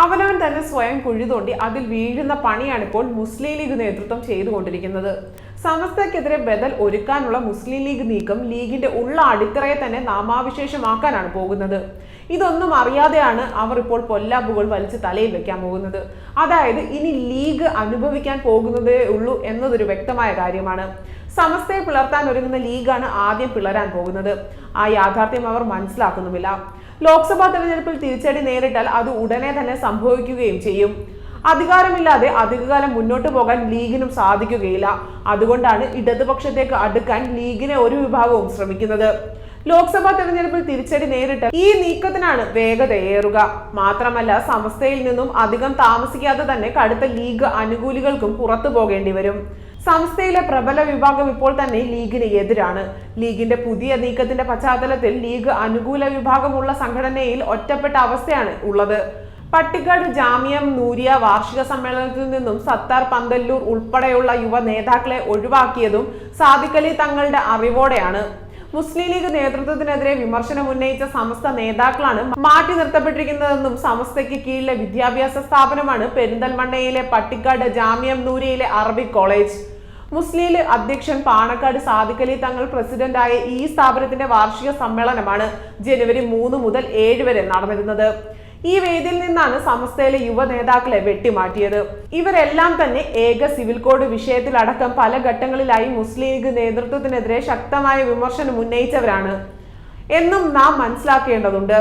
അവനവൻ തന്നെ സ്വയം കുഴി തോണ്ടി അതിൽ വീഴുന്ന പണിയാണ് ഇപ്പോൾ മുസ്ലിം ലീഗ് നേതൃത്വം ചെയ്തുകൊണ്ടിരിക്കുന്നത്. സമസ്തക്കെതിരെ ബദൽ ഒരുക്കാനുള്ള മുസ്ലിം ലീഗ് നീക്കം ലീഗിന്റെ ഉള്ള അടിത്തറയെ തന്നെ നാമാവിശേഷമാക്കാനാണ് പോകുന്നത്. ഇതൊന്നും അറിയാതെയാണ് അവർ ഇപ്പോൾ പൊല്ലാപ്പുകൾ വലിച്ച് തലയിൽ വെക്കാൻ പോകുന്നത്. അതായത് ഇനി ലീഗ് അനുഭവിക്കാൻ പോകുന്നതേ ഉള്ളൂ എന്നതൊരു വ്യക്തമായ കാര്യമാണ്. സമസ്തയെ പിളർത്താൻ ഒരുങ്ങുന്ന ലീഗാണ് ആദ്യം പിളരാൻ പോകുന്നത്. ആ യാഥാർത്ഥ്യം അവർ മനസ്സിലാക്കുന്നുമില്ല. ലോക്സഭാ തെരഞ്ഞെടുപ്പിൽ തിരിച്ചടി നേരിട്ടാൽ അത് ഉടനെ തന്നെ സംഭവിക്കുകയും ചെയ്യും. അധികാരമില്ലാതെ അധികകാലം മുന്നോട്ട് പോകാൻ ലീഗിനും സാധിക്കുകയില്ല. അതുകൊണ്ടാണ് ഇടതുപക്ഷത്തേക്ക് അടുക്കാൻ ലീഗിനെ ഒരു വിഭാഗവും ശ്രമിക്കുന്നത്. ലോക്സഭാ തെരഞ്ഞെടുപ്പിൽ തിരിച്ചടി നേരിട്ട് ഈ നീക്കത്തിനാണ് വേഗതയേറുക. മാത്രമല്ല സമസ്തയിൽ നിന്നും അധികം താമസിക്കാതെ തന്നെ കടുത്ത ലീഗ് അനുകൂലികൾക്കും പുറത്തു പോകേണ്ടി വരും. സംസ്ഥയിലെ പ്രബല വിഭാഗം ഇപ്പോൾ തന്നെ ലീഗിന് എതിരാണ്. ലീഗിന്റെ പുതിയ നീക്കത്തിന്റെ പശ്ചാത്തലത്തിൽ ലീഗ് അനുകൂല വിഭാഗമുള്ള സംഘടനയിൽ ഒറ്റപ്പെട്ട അവസ്ഥയാണ് ഉള്ളത്. പട്ടിക്കാട് ജാമ്യം നൂരിയ വാർഷിക സമ്മേളനത്തിൽ നിന്നും സത്താർ പന്തല്ലൂർ ഉൾപ്പെടെയുള്ള യുവ നേതാക്കളെ ഒഴിവാക്കിയതും സാദിഖലി തങ്ങളുടെ അറിവോടെയാണ്. മുസ്ലിം ലീഗ് നേതൃത്വത്തിനെതിരെ വിമർശനം ഉന്നയിച്ച സമസ്ത നേതാക്കളാണ് മാറ്റി നിർത്തപ്പെട്ടിരിക്കുന്നതെന്നും സമസ്തയ്ക്ക് കീഴിലെ വിദ്യാഭ്യാസ സ്ഥാപനമാണ് പെരിന്തൽമണ്ണയിലെ പട്ടിക്കാട് ജാമ്യം നൂരിയിലെ അറബിക് കോളേജ്. മുസ്ലിം അധ്യക്ഷൻ പാണക്കാട് സാദിഖലി തങ്ങൾ പ്രസിഡന്റായ ഈ സ്ഥാപനത്തിന്റെ വാർഷിക സമ്മേളനമാണ് ജനുവരി മൂന്ന് മുതൽ ഏഴ് വരെ നടന്നിരുന്നത്. ഈ വേദിയിൽ നിന്നാണ് സമസ്തയിലെ യുവ നേതാക്കളെ വെട്ടിമാറ്റിയത്. ഇവരെല്ലാം തന്നെ ഏക സിവിൽ കോഡ് വിഷയത്തിലടക്കം പല ഘട്ടങ്ങളിലായി മുസ്ലിം ലീഗ് നേതൃത്വത്തിനെതിരെ ശക്തമായ വിമർശനം ഉന്നയിച്ചവരാണ്. എന്നും നാം മനസ്സിലാക്കേണ്ടതുണ്ട്.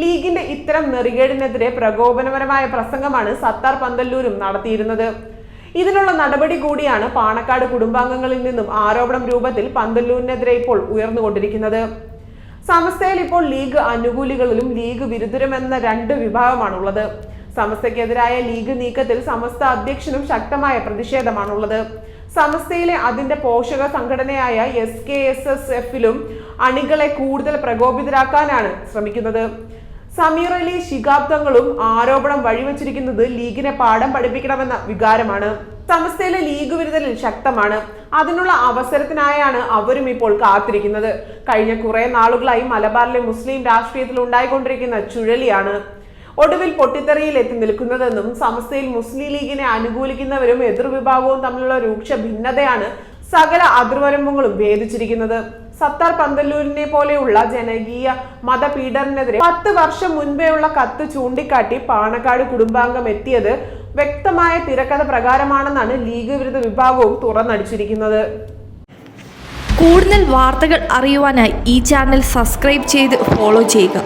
ലീഗിന്റെ ഇത്തരം നെറികേടിനെതിരെ പ്രകോപനപരമായ പ്രസംഗമാണ് സത്താർ പന്തല്ലൂരും നടത്തിയിരുന്നത്. ഇതിനുള്ള നടപടി കൂടിയാണ് പാണക്കാട് കുടുംബാംഗങ്ങളിൽ നിന്നും ആരോപണം രൂപത്തിൽ പന്തല്ലൂരിനെതിരെ ഇപ്പോൾ ഉയർന്നുകൊണ്ടിരിക്കുന്നത്. സമസ്തയിൽ ഇപ്പോൾ ലീഗ് അനുകൂലികളിലും ലീഗ് വിരുദ്ധരുമെന്ന രണ്ട് വിഭാഗമാണുള്ളത്. സമസ്തയ്ക്കെതിരായ ലീഗ് നീക്കത്തിൽ സമസ്ത അധ്യക്ഷനും ശക്തമായ പ്രതിഷേധമാണുള്ളത്. സമസ്തയിലെ അതിന്റെ പോഷക സംഘടനയായ എസ് കെ എസ് എസ് എഫിലും അണികളെ കൂടുതൽ പ്രകോപിതരാക്കാനാണ് ശ്രമിക്കുന്നത്. സമീർ അലി ശിഖാബ്ദങ്ങളും ആരോപണം വഴിവെച്ചിരിക്കുന്നത് ലീഗിനെ പാഠം പഠിപ്പിക്കണമെന്ന വികാരമാണ്. സമസ്തയിലെ ലീഗ് വിരുദ്ധലിൽ ശക്തമാണ്. അതിനുള്ള അവസരത്തിനായാണ് അവരും ഇപ്പോൾ കാത്തിരിക്കുന്നത്. കഴിഞ്ഞ കുറെ നാളുകളായി മലബാറിലെ മുസ്ലിം രാഷ്ട്രീയത്തിൽ ഉണ്ടായിക്കൊണ്ടിരിക്കുന്ന ചുഴലിയാണ് ഒടുവിൽ പൊട്ടിത്തെറിയിൽ എത്തി നിൽക്കുന്നതെന്നും സമസ്തയിൽ മുസ്ലിം ലീഗിനെ അനുകൂലിക്കുന്നവരും എതിർവിഭാഗവും തമ്മിലുള്ള രൂക്ഷ ഭിന്നതയാണ് സകല അതിർവരമ്പങ്ങളും ഭേദിച്ചിരിക്കുന്നത്. സത്താർ പന്തല്ലൂരിനെ പോലെയുള്ള ജനകീയ മതപീഡനെതിരെ പത്ത് വർഷം മുൻപേയുള്ള കത്ത് ചൂണ്ടിക്കാട്ടി പാണക്കാട് കുടുംബാംഗം എത്തിയത് വ്യക്തമായ തിരക്കഥ പ്രകാരമാണെന്നാണ് ലീഗ് വിരുദ്ധ വിഭാഗവും തുറന്നടിച്ചിരിക്കുന്നത്. കൂടുതൽ വാർത്തകൾ അറിയുവാനായി ഈ ചാനൽ സബ്സ്ക്രൈബ് ചെയ്ത് ഫോളോ ചെയ്യുക.